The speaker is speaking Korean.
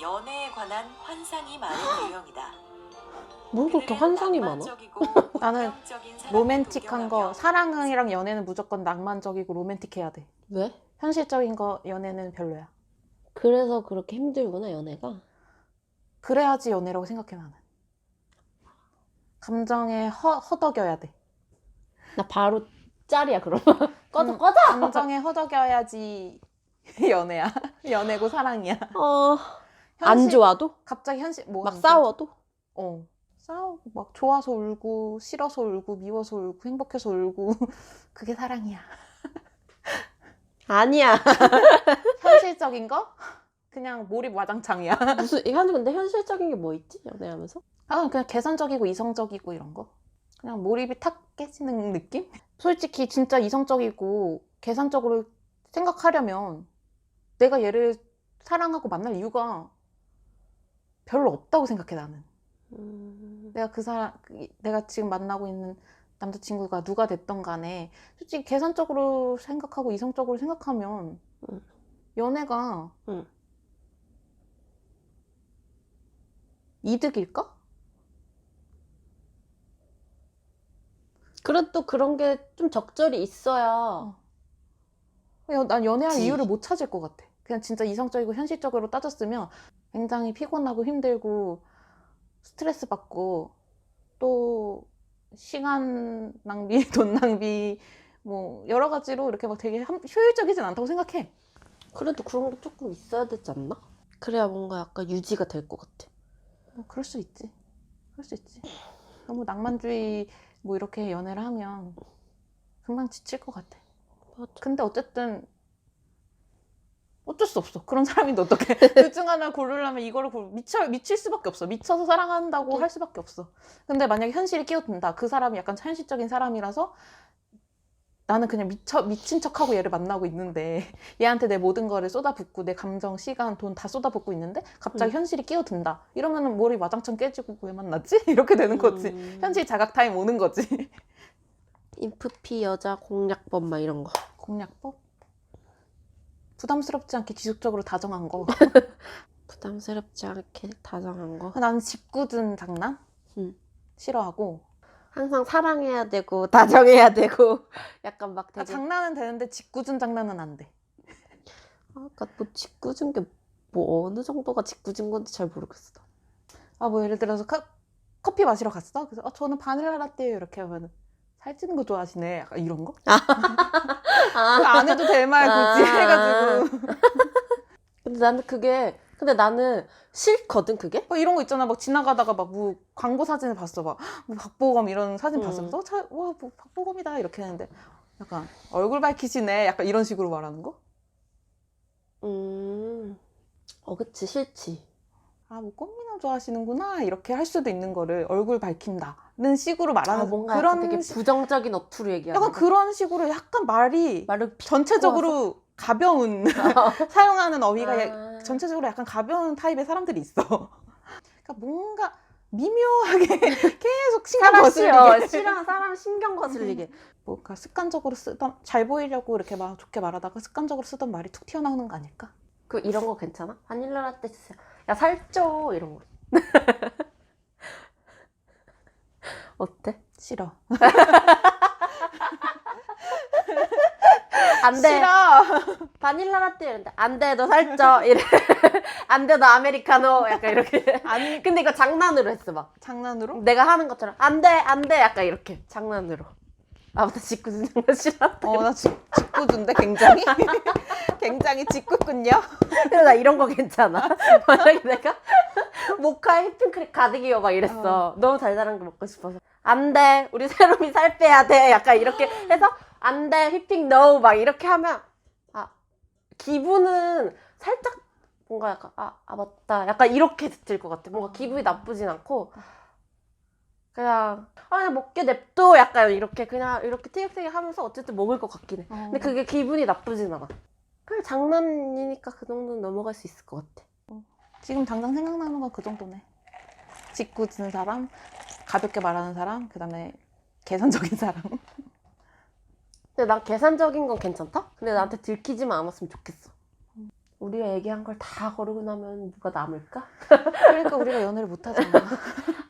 연애에 관한 환상이 많은 유형이다. 뭘 그렇게 환상이 많아? 나는 로맨틱한 거 사랑이랑 연애는 무조건 낭만적이고 로맨틱해야 돼. 왜? 현실적인 거 연애는 별로야. 그래서 그렇게 힘들구나 연애가. 그래야지 연애라고 생각해 나는. 감정에 허, 허덕여야 돼. 나 바로 짤이야 그러면. 꺼져 음. 꺼져. 감정에 허덕여야지 연애야. 연애고 사랑이야. 어. 안 현실- 좋아도? 갑자기 현실 뭐 막 싸워도? 어. 싸우고 막 좋아서 울고 싫어서 울고 미워서 울고 행복해서 울고 그게 사랑이야. 아니야. 현실적인 거 그냥 몰입 와장창이야. 무슨 이한 근데 현실적인 게 뭐 있지 연애하면서? 아 그냥 계산적이고 이성적이고 이런 거. 그냥 몰입이 탁 깨지는 느낌? 솔직히 진짜 이성적이고 계산적으로 생각하려면 내가 얘를 사랑하고 만날 이유가 별로 없다고 생각해 나는. 음... 내가 그 사람, 그- 내가 지금 만나고 있는 남자친구가 누가 됐던 간에 솔직히 계산적으로 생각하고 이성적으로 생각하면 응. 연애가 응. 이득일까? 그래도 그런 게 좀 적절히 있어야 야, 난 연애할 그치. 이유를 못 찾을 것 같아. 그냥 진짜 이성적이고 현실적으로 따졌으면 굉장히 피곤하고 힘들고 스트레스 받고 또 시간 낭비, 돈 낭비 뭐 여러 가지로 이렇게 막 되게 함- 효율적이진 않다고 생각해. 그래도 그런 게 조금 있어야 되지 않나? 그래야 뭔가 약간 유지가 될 것 같아. 뭐 그럴 수 있지. 그럴 수 있지. 너무 낭만주의 뭐 이렇게 연애를 하면 금방 지칠 것 같아. 맞아. 근데 어쨌든 어쩔 수 없어. 그런 사람인데 어떻게 둘 중 하나 고르려면 이거를 고르, 미쳐 미칠 수밖에 없어. 미쳐서 사랑한다고 네. 할 수밖에 없어. 근데 만약에 현실이 끼어든다. 그 사람이 약간 현실적인 사람이라서 나는 그냥 미쳐 미친 척하고 얘를 만나고 있는데 얘한테 내 모든 거를 쏟아붓고 내 감정, 시간, 돈 다 쏟아붓고 있는데 갑자기 음. 현실이 끼어든다. 이러면은 머리 와장창 깨지고 왜 만났지? 이렇게 되는 거지. 음... 현실 자각 타임 오는 거지. 인프피 여자 공략법 막 이런 거. 공략법? 부담스럽지 않게 기술적으로 다정한 거. 부담스럽지 않게 다정한 거. 나는 짓궂은 장난? 음. 싫어하고. 항상 사랑해야 되고 다정해야 되고 약간 막 아, 되게 장난은 되는데 짓궂은 장난은 안 돼. 아까 뭐 짓궂은 게 뭐 어느 정도가 짓궂은 건지 잘 모르겠어. 아, 뭐 예를 들어서 카- 커피 마시러 갔어? 그래서 어, 저는 바닐라 라떼요. 이렇게 하면은 살찌는 거 좋아하시네. 약간 이런 거? 아, 안 해도 될 말 굳이 아. 해가지고. 근데 나는 그게 근데 나는 싫거든 그게. 뭐 이런 거 있잖아. 막 지나가다가 막 뭐 광고 사진을 봤어. 막 뭐 박보검 이런 사진 음. 봤어. 그래서 어, 자, 와, 뭐 박보검이다. 이렇게 했는데 약간 얼굴 밝히시네. 약간 이런 식으로 말하는 거? 음. 어 그치 싫지. 아, 뭐 꽃미남 좋아하시는구나. 이렇게 할 수도 있는 거를 얼굴 밝힌다는 식으로 말하는 아 뭔가 그런 되게 시- 부정적인 어투로 얘기하는 약간 거. 그런 식으로 약간 말이 말을 피- 전체적으로 가벼운 사용하는 어휘가 아. 전체적으로 약간 가벼운 타입의 사람들이 있어. 그러니까 뭔가 미묘하게 계속 신경 거슬리게 싫어 사람 신경 거슬리게. 뭔가 습관적으로 쓰던 잘 보이려고 이렇게 막 좋게 말하다가 습관적으로 쓰던 말이 툭 튀어나오는 거 아닐까? 그 이런 거 괜찮아? 바닐라 라떼 주세요. 야 살쪄 이런 거. 어때? 싫어. 안 돼. 싫어. 바닐라 라떼 이런데 안 돼. 너 살쪄. 이래. 안 돼. 너 아메리카노. 약간 이렇게. 아니 근데 이거 장난으로 했어 막. 장난으로? 내가 하는 것처럼 안 돼. 안 돼. 약간 이렇게 장난으로. 아무튼 짓궂은 장난 싫어. 어나 짓궂은데 굉장히 굉장히 짓궂군요. 근데 나 이런 거 괜찮아. 만약에 내가 모카에 휘핑크림 가득이요 막 이랬어. 너무 달달한 거 먹고 싶어서. 안 돼. 우리 새롬이 살 빼야 돼. 약간 이렇게 해서 안 돼. 휘핑 no 막 이렇게 하면 아 기분은 살짝 뭔가 약간 아, 아 맞다. 약간 이렇게 들 것 같아. 뭔가 기분이 나쁘진 않고 그냥 아 그냥 먹게 냅둬 약간 이렇게 그냥 이렇게 티격태격 하면서 어쨌든 먹을 것 같긴 해. 근데 그게 기분이 나쁘진 않아. 그냥 장난이니까 그 정도는 넘어갈 수 있을 것 같아. 지금 당장 생각나는 건 그 정도네. 짓궂은 사람, 가볍게 말하는 사람, 그 다음에 계산적인 사람. 근데 난 계산적인 건 괜찮다? 근데 나한테 들키지만 않았으면 좋겠어. 우리가 얘기한 걸 다 거르고 나면 누가 남을까? 그러니까 우리가 연애를 못 하잖아.